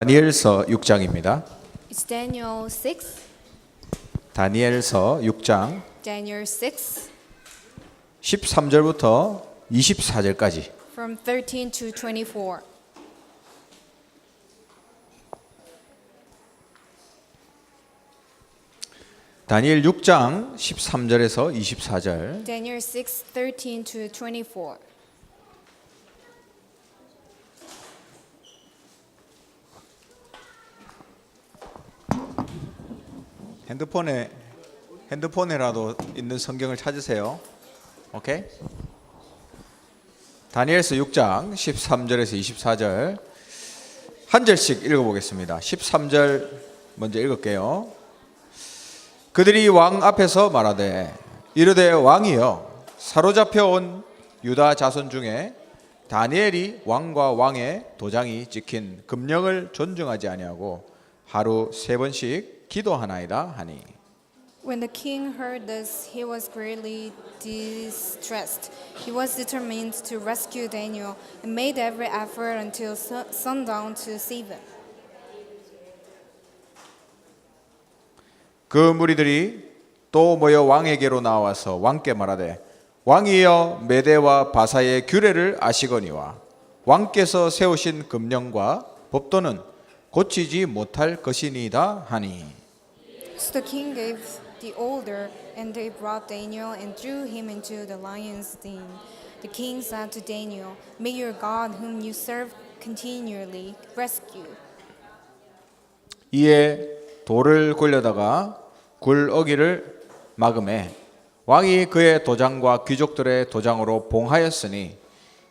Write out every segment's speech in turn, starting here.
다니엘서 6장입니다. It's Daniel 6. 다니엘서 6장 Daniel 6 13절부터 24절까지 from 13 to 24. 다니엘 6장 13절에서 24절 Daniel 6 13 to 24. 핸드폰에 핸드폰에라도 있는 성경을 찾으세요. 오케이? 다니엘서 6장 13절에서 24절 한 절씩 읽어보겠습니다. 13절 먼저 읽을게요. 그들이 왕 앞에서 말하되 이르되 왕이여 사로잡혀 온 유다 자손 중에 다니엘이 왕과 왕의 도장이 찍힌 금령을 존중하지 아니하고 하루 세 번씩 기도하나이다 하니 When the king heard this, he was greatly distressed. He was determined to rescue Daniel and made every effort until su- sundown to save him. 그 무리들이 또 모여 왕에게로 나와서 왕께 말하되 왕이여 메대와 바사의 규례를 아시거니와 왕께서 세우신 금령과 법도는 고치지 못할 것이니이다 하니 So the king gave the order, and they brought Daniel and threw him into the lion's den. The king said to Daniel, May your God, whom you serve continually, rescue. 이에 돌을 굴려다가 굴 어기를 막음해 왕이 그의 도장과 귀족들의 도장으로 봉하였으니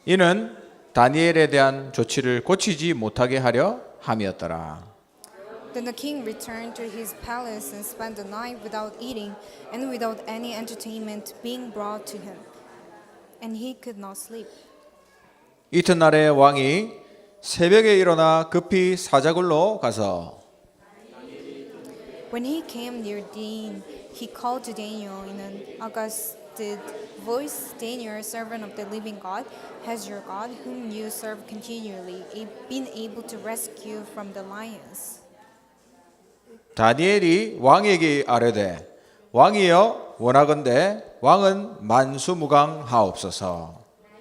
이는 다니엘에 대한 조치를 고치지 못하게 하려 함이었더라. Then the king returned to his palace and spent the night without eating and without any entertainment being brought to him. And he could not sleep. 이튿날에 왕이 새벽에 일어나 급히 사자굴로 가서 When he came near Dean, he called to Daniel in an august voice Daniel, servant of the living God, has your God, whom you serve continually, a- been able to rescue from the lions? 다니엘이 왕에게 아뢰되 왕이여 원하건대 왕은 만수무강하옵소서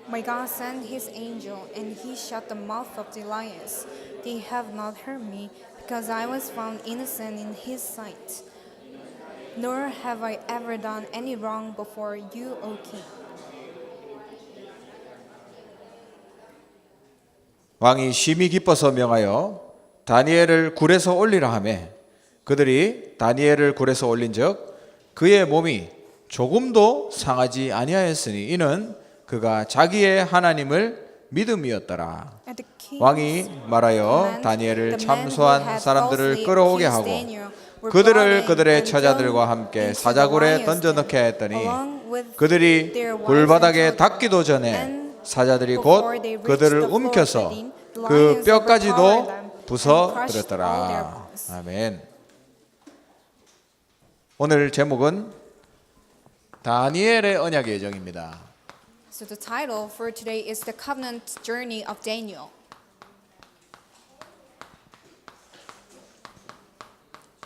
My God sent his angel, and he shut the mouth of the lions. They have not hurt me, because I was found innocent in his sight. Nor have I ever done any wrong before you, O king. 왕이 심히 기뻐서 명하여 다니엘을 굴에서 올리라 하매 그들이 다니엘을 굴에서 올린즉 그의 몸이 조금도 상하지 아니하였으니 이는 그가 자기의 하나님을 믿음이었더라. 왕이 말하여 다니엘을 참소한 사람들을 끌어오게 하고 그들을 그들의 처자들과 함께 사자굴에 던져 넣게 했더니 그들이 굴바닥에 닿기도 전에 사자들이 곧 그들을 움켜서 그 뼈까지도 부숴들었더라. 아멘. 오늘 제목은 다니엘의 언약의 여정입니다. So the title for today is The Covenant Journey of Daniel.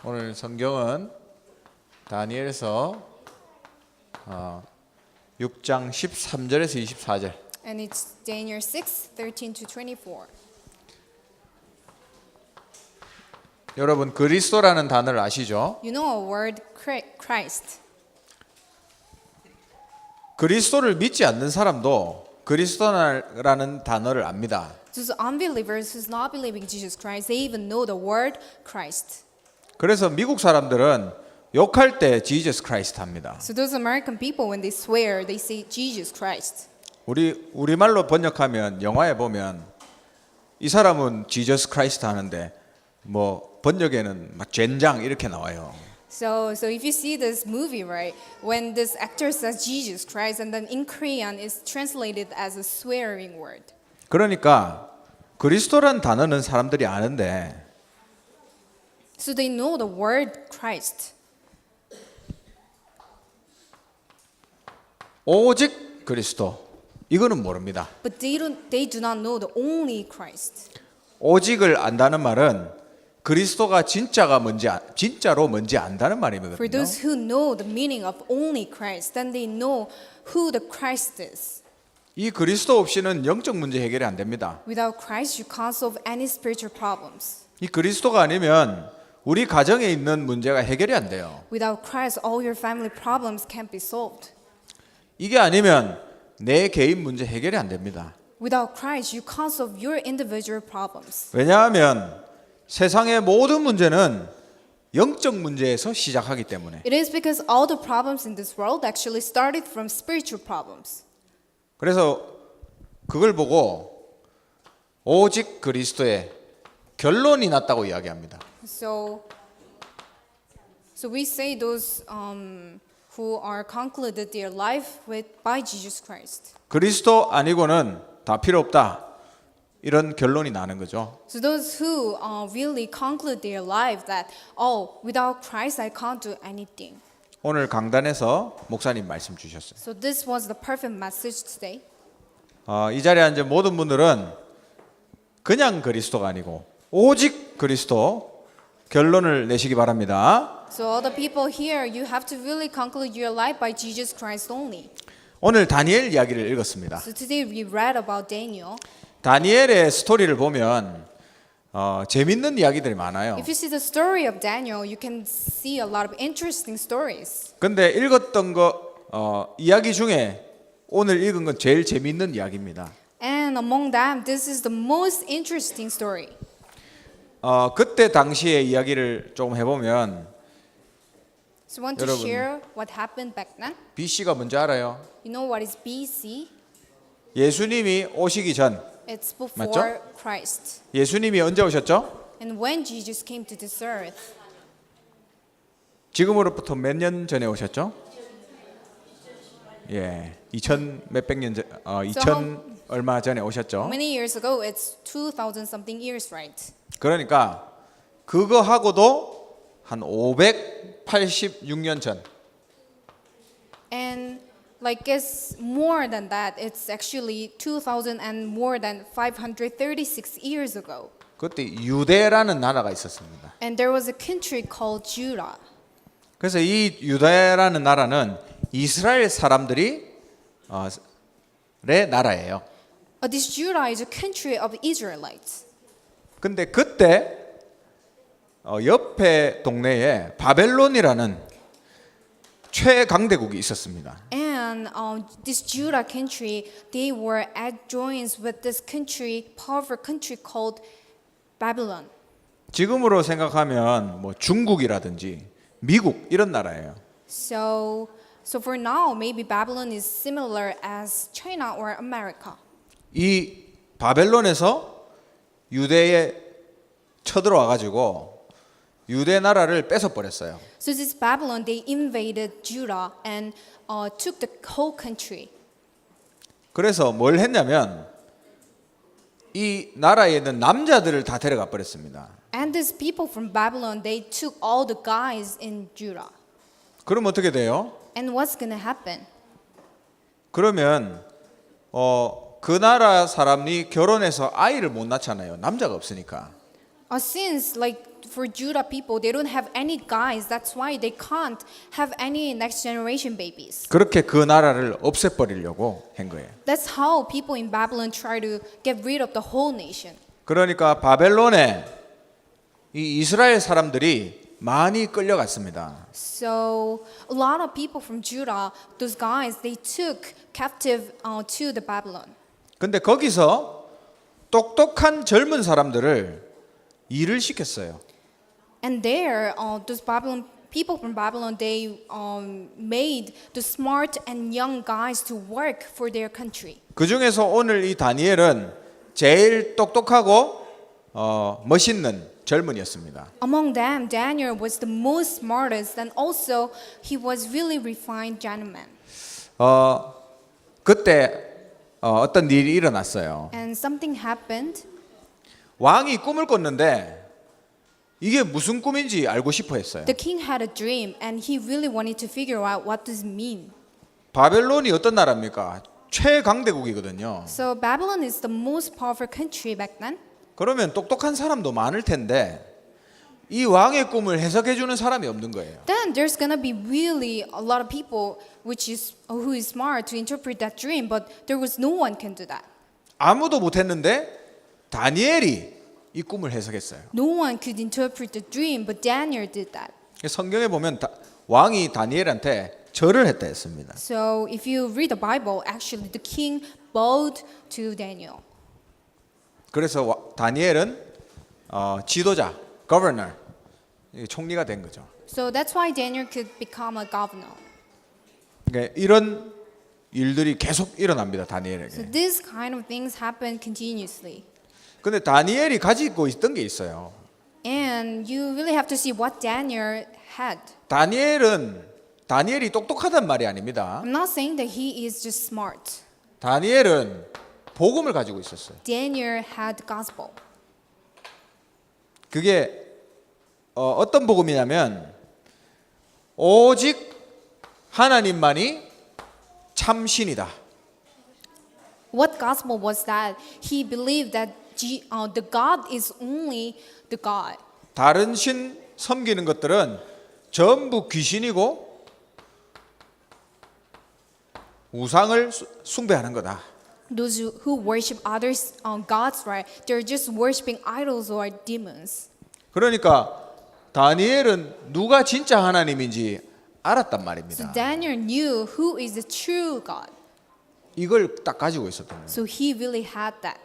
오늘 성경은 다니엘서 어, 6장 13절에서 24절. And it's Daniel 6, 13 to 24. 여러분 그리스도라는 단어를 아시죠? You know a word, Chri- Christ. 그리스도를 믿지 않는 사람도 그리스도라는 단어를 압니다. Those unbelievers who's not believing Jesus Christ, they even know the word Christ. 그래서 미국 사람들은 욕할 때 Jesus Christ 합니다. So those American people, when they swear, they say Jesus Christ. 우리 우리말로 번역하면 영화에 보면 이 사람은 Jesus Christ 하는데 뭐 번역에는 막 젠장 이렇게 나와요. So, so if you see this movie, right, when this actor says Jesus Christ, and then in Korean it's translated as a swearing word. 그러니까 그리스도란 단어는 사람들이 아는데 So they know the word Christ. 오직 그리스도 이거는 모릅니다. But they don't they do not know the only Christ. 오직을 안다는 말은 그리스도가 진짜가 뭔지 아- 진짜로 뭔지 안다는 For 말이거든요. those who know the meaning of only Christ, then they know who the Christ is. 이 그리스도 없이는 영적 문제 해결이 안 됩니다. Without Christ, you can't solve any spiritual problems. 이 그리스도가 아니면 우리 가정에 있는 문제가 해결이 안 돼요. Without Christ, all your family problems can't be solved. 이게 아니면 내 개인 문제 해결이 안 됩니다. Without Christ, you can't solve your individual problems. 왜냐하면 세상의 모든 문제는 영적 문제에서 시작하기 때문에. It is because all the problems in this world actually started from spiritual problems. 그래서 그걸 보고 오직 그리스도의 결론이 났다고 이야기합니다. So, so we say those um, who are concluded their life with by Jesus Christ. 그리스도 아니고는 다 필요 없다. 이런 결론이 나는 거죠. So those who uh, really conclude their life that oh, without Christ I can't do anything. 오늘 강단에서 목사님 말씀 주셨어요. So this was the perfect message today. 어, 이 자리에 앉은 모든 분들은 그냥 그리스도가 아니고 오직 그리스도 결론을 내시기 바랍니다. So all the people here, you have to really conclude your life by Jesus Christ only. 오늘 다니엘 이야기를 읽었습니다. So today we read about Daniel. 다니엘의 스토리를 보면 어, 재밌는 이야기들이 많아요. If you see the story of Daniel, you can see a lot of interesting stories. 근데 읽었던 거 어, 이야기 중에 오늘 읽은 건 제일 재밌는 이야기입니다. And among them, this is the most interesting story. 어, 그때 당시의 이야기를 조금 해보면 So want to 여러분. share what happened back then. BC가 뭔지 알아요? You know what is BC? 예수님이 오시기 전 It's before 맞죠? Christ. 예수님이 언제 오셨죠? And when Jesus came to this earth, 지금으로부터 몇 년 전에 오셨죠? 예, 2000 몇백 년 전, 어, 2000 얼마 전에 오셨죠? many years ago, it's 2000 something years, right? 그러니까 그거 하고도 한 586년 전. And like it's more than that. It's actually 2000 and more than 536 years ago. 그때 유대라는 나라가 있었습니다. And there was a country called Judah. 그래서 이 유다라는 나라는 이스라엘 사람들이 어, 의 나라예요. Uh, this Judah is a country of Israelites. 근데 그때 어, 옆에 동네에 바벨론이라는 최강대국이 있었습니다. And um, this Judah country, they were adjoined with this country, powerful country called Babylon. 지금으로 생각하면 뭐 중국이라든지 미국 이런 나라예요. So, so for now, maybe Babylon is similar as China or America. 이 바벨론에서 유대에 쳐들어와 가지고 유대 나라를 뺏어 버렸어요. So this Babylon, they invaded Judah and uh, took the whole country. 그래서 뭘 했냐면 이 나라에 있는 남자들을 다 데려가 버렸습니다. And these people from Babylon, they took all the guys in Judah. 그럼 어떻게 돼요? And what's going to happen? 그러면 어, 그 나라 사람이 결혼해서 아이를 못 낳잖아요. 남자가 없으니까. Uh, since like for Judah people, they don't have any guys. That's why they can't have any next generation babies. 그렇게 그 나라를 없애버리려고 한 거예요. That's how people in Babylon try to get rid of the whole nation. 그러니까 바벨론에 이 이스라엘 사람들이 많이 끌려갔습니다. So a lot of people from Judah, those guys, they took captive uh, to the Babylon. 근데 거기서 똑똑한 젊은 사람들을 일을 시켰어요. And there, uh, those Babylon people from Babylon, they um, made the smart and young guys to work for their country. 그 중에서 오늘 이 다니엘은 제일 똑똑하고 어, 멋있는 젊은이였습니다. Among them, Daniel was the most smartest, and also he was really refined gentleman. 어, 그때 어, 어떤 일이 일어났어요. And something happened. 왕이 꿈을 꿨는데 이게 무슨 꿈인지 알고 싶어 했어요. The king had a dream, and he really wanted to figure out what does it mean. 바벨론이 어떤 나라입니까? 최강대국이거든요. So Babylon is the most powerful country back then. 그러면 똑똑한 사람도 많을 텐데 이 왕의 꿈을 해석해 주는 사람이 없는 거예요. Then there's gonna be really a lot of people which is who is smart to interpret that dream, but there was no one can do that. 아무도 못 했는데 다니엘이 이 꿈을 해석했어요. No one could interpret the dream, but Daniel did that. 성경에 보면 다- 왕이 다니엘한테 절을 했다 했습니다. So if you read the Bible, actually the king bowed to Daniel. 그래서 와- 다니엘은 어, 지도자, governor, 이 총리가 된 거죠. So that's why Daniel could become a governor. 그러니까 이런 일들이 계속 일어납니다. So 다니엘에게. these kind of things happen continuously. 근데 다니엘이 가지고 있던 게 있어요. And you really have to see what Daniel had. 다니엘은 다니엘이 똑똑하단 말이 아닙니다. I'm not saying that he is just smart. 다니엘은 복음을 가지고 있었어요. Daniel had gospel. 그게 어, 어떤 복음이냐면 오직 하나님만이 참신이다. What gospel was that? He believed that G, uh, the God is only the God. 다른 신 섬기는 것들은 전부 귀신이고 우상을 수- 숭배하는 거다. Those who, who worship others uh, gods, right? They're just worshiping idols or demons. 그러니까 다니엘은 누가 진짜 하나님인지 알았단 So 말입니다. Daniel knew who is the true God. 이걸 딱 가지고 있었던 거예요. So he really had that.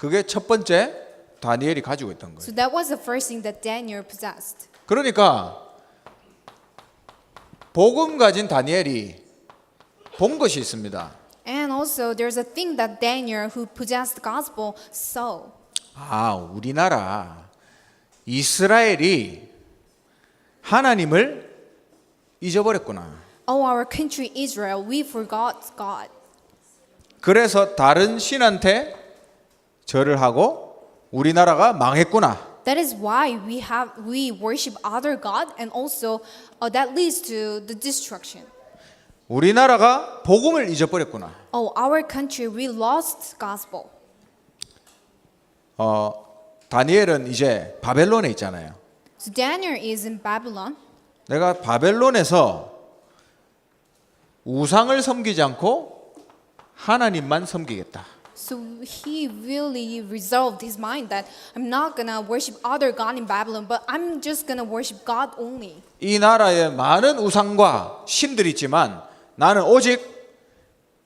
그게 첫 번째 다니엘이 가지고 있던 거예요. So that was the first thing that Daniel possessed. 그러니까 복음 가진 다니엘이 본 것이 있습니다. And also, there's a thing that Daniel, who possessed the gospel, saw. 아, 우리나라 이스라엘이 하나님을 잊어버렸구나. Oh, our country Israel, we forgot God. 그래서 다른 신한테 절을 하고 우리나라가 망했구나. That is why we have we worship other god, and also uh, that leads to the destruction. 우리나라가 복음을 잊어버렸구나. Oh, our country, we lost gospel. 어, 다니엘은 이제 바벨론에 있잖아요. So Daniel is in Babylon. 내가 바벨론에서 우상을 섬기지 않고 하나님만 섬기겠다. So he really resolved his mind that I'm not gonna worship other god in Babylon, but I'm just gonna worship God only. 이 나라에 많은 우상과 신들이 있지만 나는 오직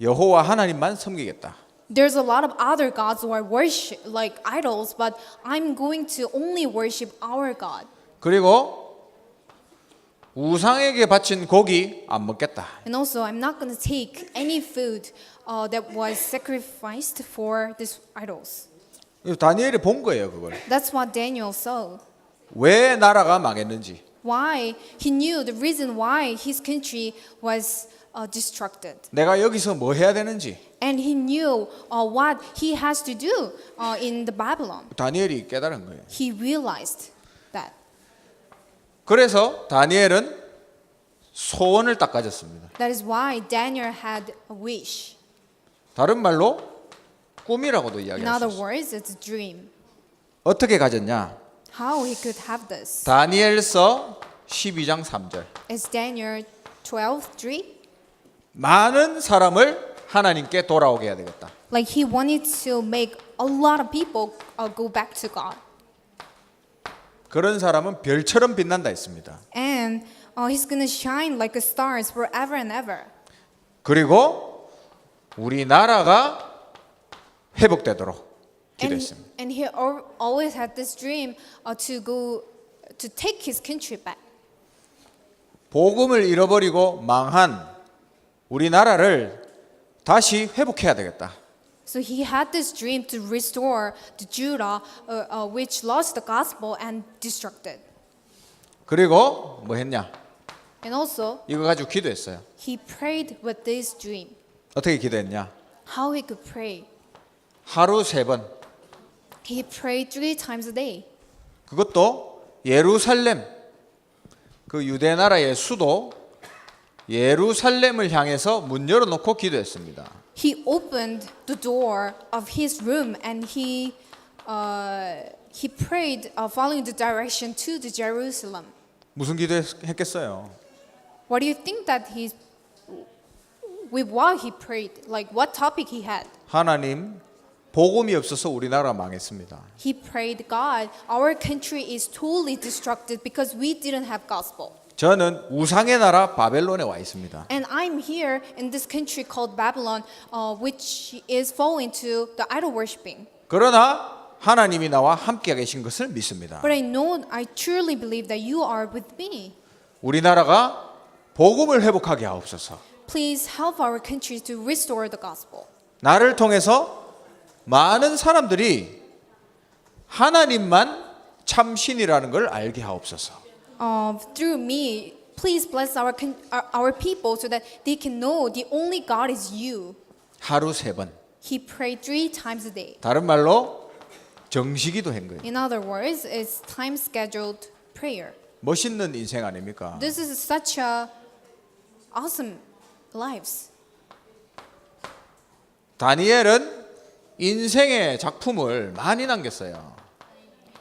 여호와 하나님만 섬기겠다. There's a lot of other gods who are worship like idols, but I'm going to only worship our God. 그리고 우상에게 바친 고기 안 먹겠다. And also, I'm not going to take any food uh, that was sacrificed for these idols. 이거 다니엘이 본 거예요, 그걸. That's what Daniel saw. 왜 나라가 망했는지. Why? He knew the reason why his country was uh, destructed. 내가 여기서 뭐 해야 되는지. And he knew uh, what he has to do uh, in the Babylon. 다니엘이 깨달은 거예요. He realized that. 그래서 다니엘은 소원을 딱 가졌습니다. That is why Daniel had a wish. 다른 말로 꿈이라고도 In 이야기할 수 other 있어요. words, it's a dream. 어떻게 가졌냐? How he could have this? 다니엘서 12장 3절. It's Daniel 12, 3. 많은 사람을 하나님께 돌아오게 해야 되겠다. Like he wanted to make a lot of people uh, go back to God. 그런 사람은 별처럼 빛난다 했습니다. And uh, he's going to shine like a stars forever and ever. 그리고 우리나라가 회복되도록 And, 기도했습니다. and he al- always had this dream uh, to go to take his country back. 복음을 잃어버리고 망한 우리나라를 다시 회복해야 되겠다. So he had this dream to restore the Judah, uh, uh, which lost the gospel and destructed. 그리고 뭐 했냐? And also, 이거 가지고 기도했어요. he prayed with this dream. 어떻게 기도했냐? How he could pray? 하루 세 번. He prayed three times a day. 그것도 예루살렘 그 유대 나라의 수도 예루살렘을 향해서 문 열어놓고 기도했습니다. He opened the door of his room and he uh, he prayed uh, following the direction to the Jerusalem. 무슨 기도했겠어요? What do you think that he, with what he prayed? Like what topic he had? 하나님 복음이 없어서 우리나라 망했습니다. He prayed, God, our country is totally destructed because we didn't have gospel. 저는 우상의 나라 바벨론에 와 있습니다. And I'm here in this country called Babylon, uh, which is falling to the idol worshiping. 그러나 하나님이 나와 함께 계신 것을 믿습니다. But I know, I truly believe that you are with me. 우리나라가 복음을 회복하게 하옵소서. Please help our country to restore the gospel. 나를 통해서 많은 사람들이 하나님만 참신이라는 걸 알게 하옵소서. Uh, through me, please bless our, con- our our people so that they can know the only God is you. 하루 세 번. He prayed three times a day. 다른 말로 정식이도 한 거예요. In other words, it's time scheduled prayer. 멋있는 인생 아닙니까? This is such a awesome lives. 다니엘은 인생의 작품을 많이 남겼어요.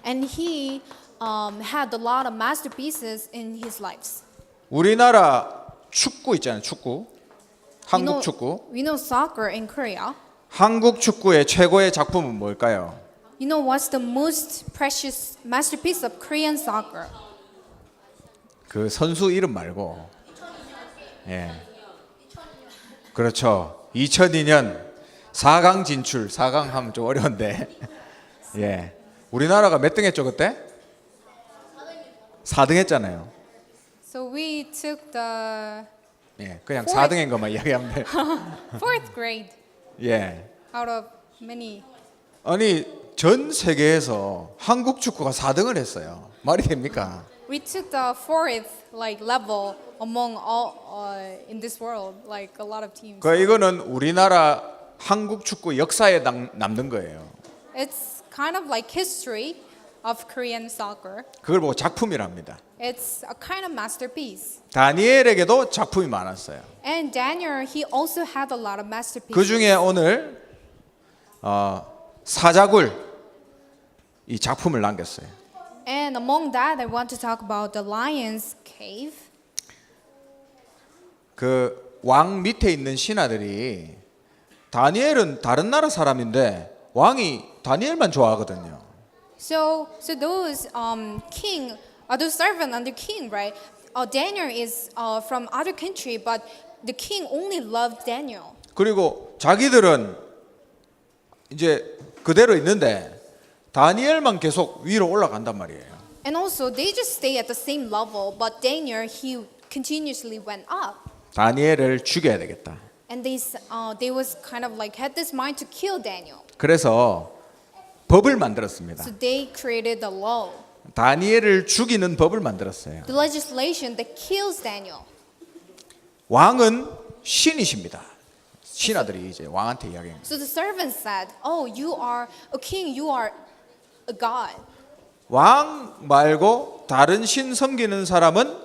And he um, had a lot of masterpieces in his lives. 우리나라 축구 있잖아요. 축구. We 한국 know, 축구. we know soccer in Korea. 한국 축구의 최고의 작품은 뭘까요? You know what's the most precious masterpiece of Korean soccer? 그 선수 이름 말고. 예. 그렇죠. 2002년 4강 진출. 4강 하면 좀 어려운데. 예. 우리나라가 몇 등 했죠, 그때? 4등 했잖아요. So we took the 예. 그냥 Fourth. 4등인 것만 이야기하면 돼. fourth grade 예. out of many. 아니, 전 세계에서 한국 축구가 4등을 했어요. 말이 됩니까? We took the fourth like level among all uh, in this world, like a lot of teams. 그 이거는 우리나라 한국 축구 역사에 남, 남는 거예요. It's kind of like history of Korean soccer. 그걸 보고 작품이랍니다. It's a kind of masterpiece. 다니엘에게도 작품이 많았어요. And Daniel, he also had a lot of masterpieces. 그 중에 오늘 어, 사자굴 이 작품을 남겼어요. And among that, I want to talk about the lion's cave. 그 왕 밑에 있는 신하들이 다니엘은 다른 나라 사람인데 왕이 다니엘만 좋아하거든요. So, so those um, king, uh, those servant under king, right? Uh, Daniel is uh, from other country, but the king only loved Daniel. 그리고 자기들은 이제 그대로 있는데 다니엘만 계속 위로 올라간단 말이에요. And also, they just stay at the same level, but Daniel, he continuously went up. 다니엘을 죽여야 되겠다. And they, s- uh, they was kind of like had this mind to kill Daniel. 그래서 법을 만들었습니다. So they created the law, 다니엘을 죽이는 법을 만들었어요. the legislation that kills Daniel. 왕은 신이십니다. 신하들이 이제 왕한테 이야기해요. So the servant said, "Oh, you are a king. You are a god." 왕 말고 다른 신 섬기는 사람은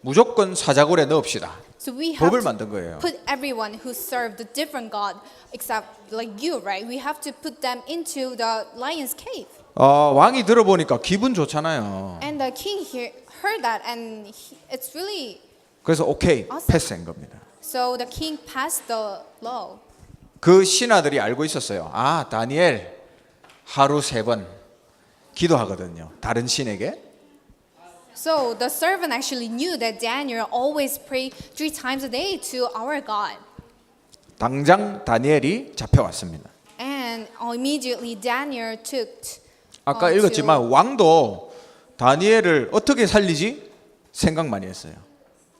무조건 사자굴에 넣읍시다. So we have 법을 to 만든 거예요. put everyone who served a different god, except like you, right? We have to put them into the lion's cave. 어, 왕이 들어보니까 기분 좋잖아요. And the king here heard that, and he, it's really 그래서 오케이 Awesome. 패스한 겁니다. so the king passed the law. 그 신하들이 알고 있었어요. 아 다니엘 하루 세 번 기도하거든요. 다른 신에게. So the servant actually knew that Daniel always prayed three times a day to our God. 당장 다니엘이 잡혀왔습니다. And immediately Daniel took. 아까 어, 읽었지만 왕도 다니엘을 어떻게 살리지 생각 많이 했어요.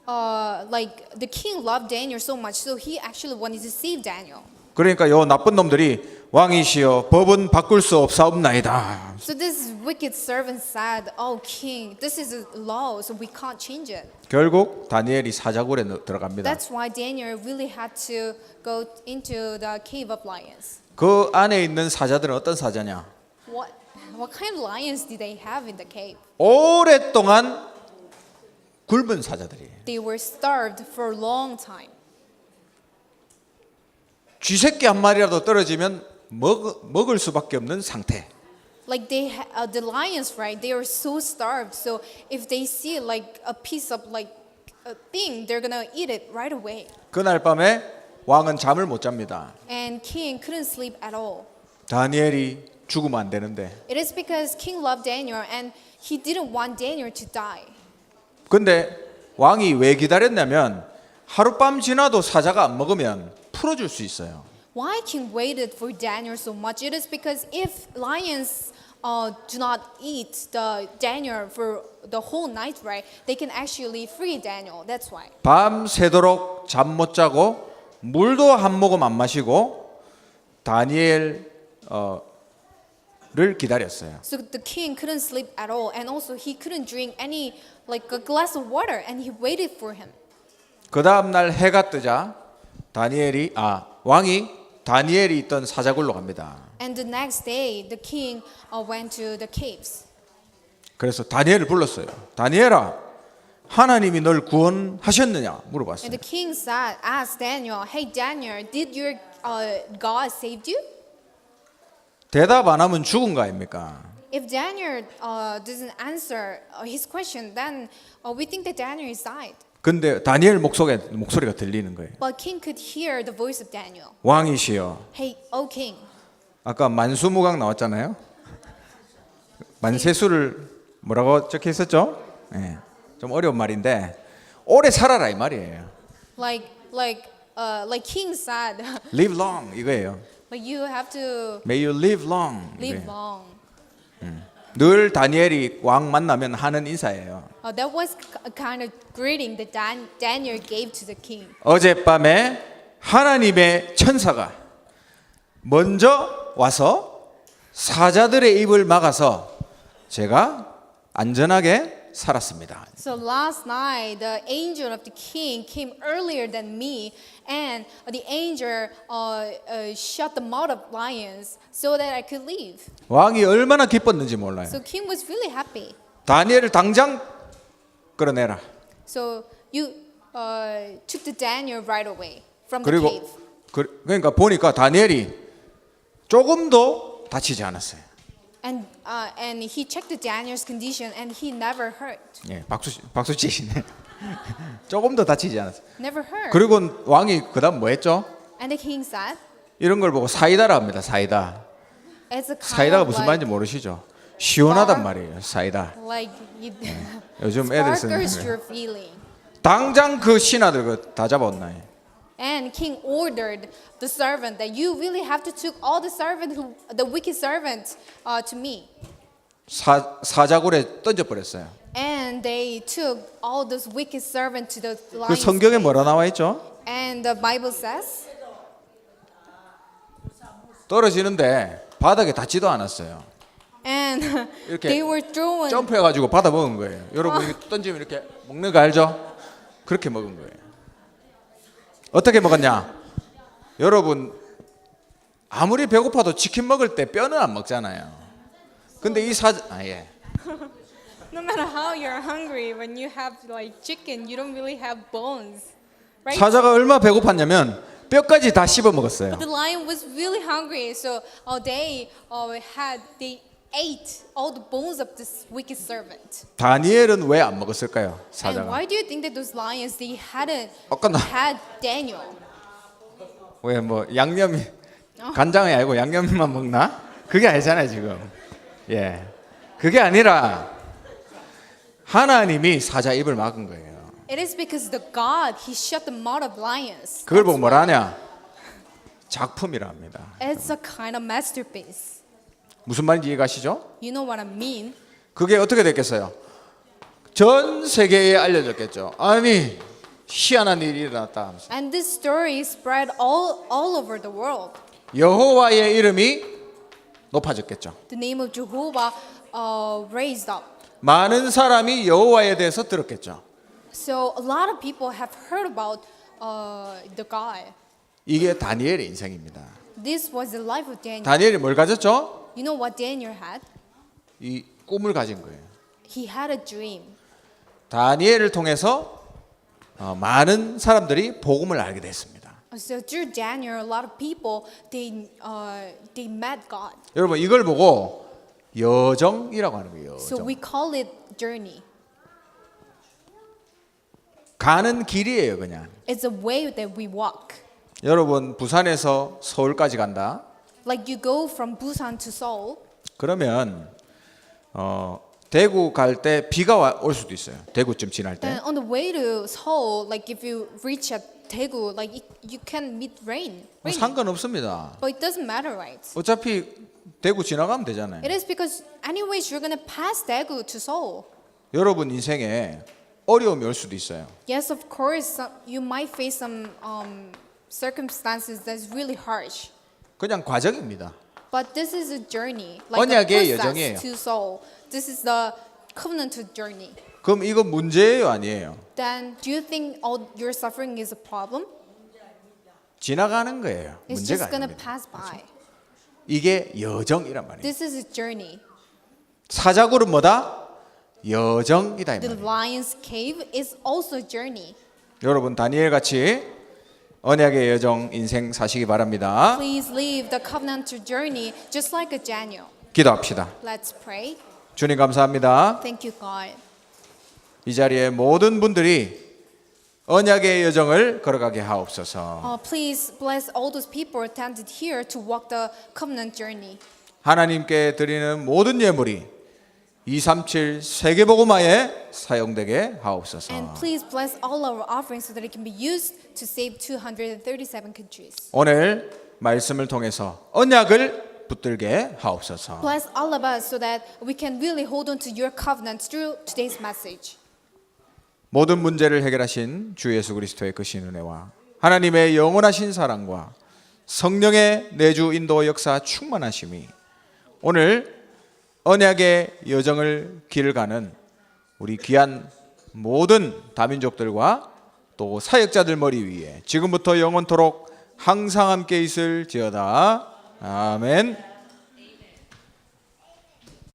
Uh, like the king loved Daniel so much, so he actually wanted to save Daniel. 그러니까 요 나쁜 놈들이 왕이시여 법은 바꿀 수 없사옵나이다. So this wicked servant said, "Oh king, this is a law, so we can't change it." 결국 다니엘이 사자굴에 넣- 들어갑니다. That's why Daniel really had to go into the cave of lions. 그 안에 있는 사자들은 어떤 사자냐? What what kind of lions did they have in the cave? 오랫동안 굶은 사자들이. They were starved for a long time. 쥐새끼 한 마리라도 떨어지면 먹, 먹을 수밖에 없는 상태. like they uh, the lions right they are so starved so if they see like a piece of like a thing they're gonna eat it right away 그날 밤에 왕은 잠을 못 잡니다. and king couldn't sleep at all 다니엘이 죽으면 안 되는데. it is because king loved daniel and he didn't want daniel to die 근데 왕이 왜 기다렸냐면 하룻밤 지나도 사자가 안 먹으면 풀어줄 수 있어요. why king waited for daniel so much it is because if lions uh, do not eat the daniel for the whole night right they can actually free daniel that's why 밤 새도록 잠 못 자고 물도 한 모금 안 마시고 다니엘 어, 를 기다렸어요. So the king couldn't sleep at all, and also he couldn't drink any like a glass of water, and he waited for him. 그 다음 날 해가 뜨자 다니엘이 아 왕이 다니엘이 있던 사자굴로 갑니다. And the next day, the king uh, went to the caves, 그래서 다니엘을 불렀어요. 다니엘아, 하나님이 널 구원하셨느냐 and 물어봤어요. the king said, asked Daniel, "Hey Daniel, did your uh, God saved you?" 대답 안 하면 죽은 거 아닙니까? If Daniel uh, doesn't answer uh, his question, then uh, we think that Daniel is died. 근데 다니엘 목소리 목소리가 들리는 거예요. But king could hear the voice of Daniel. 왕이시여, Hey, O king, 아까 만수무강 나왔잖아요. 만세수를 뭐라고 적혀 있었죠? 예, 좀 어려운 말인데 오래 살아라 이 말이에요. like like uh, like king said, Live long 이거예요. like you have to May you live long. live 이거예요. long. 늘 다니엘이 왕 만나면 하는 인사예요. Uh, that was a kind of greeting that Dan- Daniel gave to the king. 어젯밤에 하나님의 천사가 먼저 와서 사자들의 입을 막아서 제가 안전하게 살았습니다. So last night, the angel of the king came earlier than me, and the angel uh, uh, shut the mouth of lions so that I could leave. 왕이 얼마나 기뻤는지 몰라요. So king was really happy. 다니엘을 당장 끌어내라. So you uh, took the Daniel right away from the 그리고 cave. 그, 그러니까 보니까 다니엘이 조금도 다치지 않았어요. And, uh, and he checked Daniel's condition, and he never hurt. 예, 박수 박수 치시네. 조금도 다치지 않았어요. Never hurt. 그리고 왕이 그다음 뭐 했죠? And the king said, 이런 걸 보고 사이다라 합니다. 사이다. "It's a kind 사이다가 of 무슨 like, 말인지 모르시죠? 시원하단. 말이에요. 사이다. like you, 요즘 애들 쓰는 your feeling." 당장 그 신하들 그다 잡아온나요? And king ordered the servant that you really have to took all the servant who the wicked servant uh, to me. 사 사자굴에 던져 버렸어요. And they took all those wicked servant to the 그 lions. 성경에 뭐라 나와 있죠? And the Bible says, 떨어지는데 바닥에 닿지도 않았어요. and 이렇게 they were thrown. 점프해가지고 받아 먹은 거예요. 여러분 이렇게 던지면 이렇게 먹는 거 알죠? 그렇게 먹은 거예요. 어떻게 먹었냐? 여러분 아무리 배고파도 치킨 먹을 때 뼈는 안 먹잖아요. 근데 이 사자 아 예. No matter how you're hungry, when you have like chicken, you don't really have bones, right? 사자가 얼마 배고팠냐면 뼈까지 다 씹어 먹었어요. But the lion was really hungry, so uh, they uh, had they ate all the bones of this wicked servant. 다니엘은 왜 안 먹었을까요? And 사자가 why do you think that those lions they hadn't 아까 나- had Daniel? 왜 뭐 양념이 간장이 아니고 양념만 먹나? 그게 아니잖아요 지금. 예, 그게 아니라 하나님이 사자 입을 막은 거예요. It is because the God he shut the mouth of lions. 그걸 보고 뭐라 하냐? 작품이라 합니다. It's a kind of masterpiece. 무슨 말인지 이해가시죠? You know what I mean? 그게 어떻게 됐겠어요? 전 세계에 알려졌겠죠. 아니 희한한 일이 일어났다. 하면서. And this story spread all all over the world. 여호와의 이름이 높아졌겠죠. The name of Jehovah uh, raised up. 많은 사람이 여호와에 대해서 들었겠죠. So a lot of people have heard about uh, the God. 이게 다니엘의 인생입니다. This was the life of Daniel. 다니엘이 뭘 가졌죠? You know what Daniel had? 이 꿈을 가진 거예요. He had a dream. 다니엘을 통해서 어, 많은 사람들이 복음을 알게 됐습니다. So through Daniel, a lot of people they uh, they met God. 여러분 이걸 보고 여정이라고 하는 거예요. So 여정. we call it journey. 가는 길이에요, 그냥. It's a way that we walk. 여러분 부산에서 서울까지 간다. Like you go from Busan to Seoul. 그러면 어, 대구 갈 때 비가 와, 올 수도 있어요. 대구쯤 지날 때. And on the way to Seoul, like if you reach at Daegu, like it, you can meet rain. 뭐 rain. 상관없습니다. But it doesn't matter, right? 어차피 대구 지나가면 되잖아요. It is because anyways you're gonna pass Daegu to Seoul. 여러분 인생에 어려움이 올 수도 있어요. Yes, of course, some, you might face some um, circumstances that's really harsh. 그냥 과정입니다. But this is a journey, like a 언약의 process 여정이에요. to Seoul. This is the covenant journey. 그럼 이거 문제예요, 아니에요? Then, do you think all your suffering is a problem? 지나가는 거예요. It's 문제가 just gonna 아닙니다. pass by. 이게 여정이란 말이에요. This is a journey. 사자굴은 뭐다? 여정이다 이 The 말이에요. lion's cave is also a journey. 여러분 다니엘 같이 언약의 여정 인생 사시기 바랍니다. Please leave the covenant journey just like a Daniel. 기도합시다. Let's pray. 주님 감사합니다. Thank you, God. 이 자리에 모든 분들이 언약의 여정을 걸어가게 하옵소서. Uh, please bless all those people attended here to walk the covenant journey. 하나님께 드리는 모든 예물이 237 세계복음화에 사용되게 하옵소서. And please bless all our offerings so that it can be used to save 237 countries. 오늘 말씀을 통해서 언약을 붙들게 하옵소서. Bless all of us so that we can really hold on to your covenant through today's message. 모든 문제를 해결하신 주 예수 그리스도의 그 신은혜와 하나님의 영원하신 사랑과 성령의 내주 인도 역사 충만하심이 오늘 언약의 여정을 길을 가는 우리 귀한 모든 다민족들과 또 사역자들 머리 위에 지금부터 영원토록 항상 함께 있을지어다 아멘.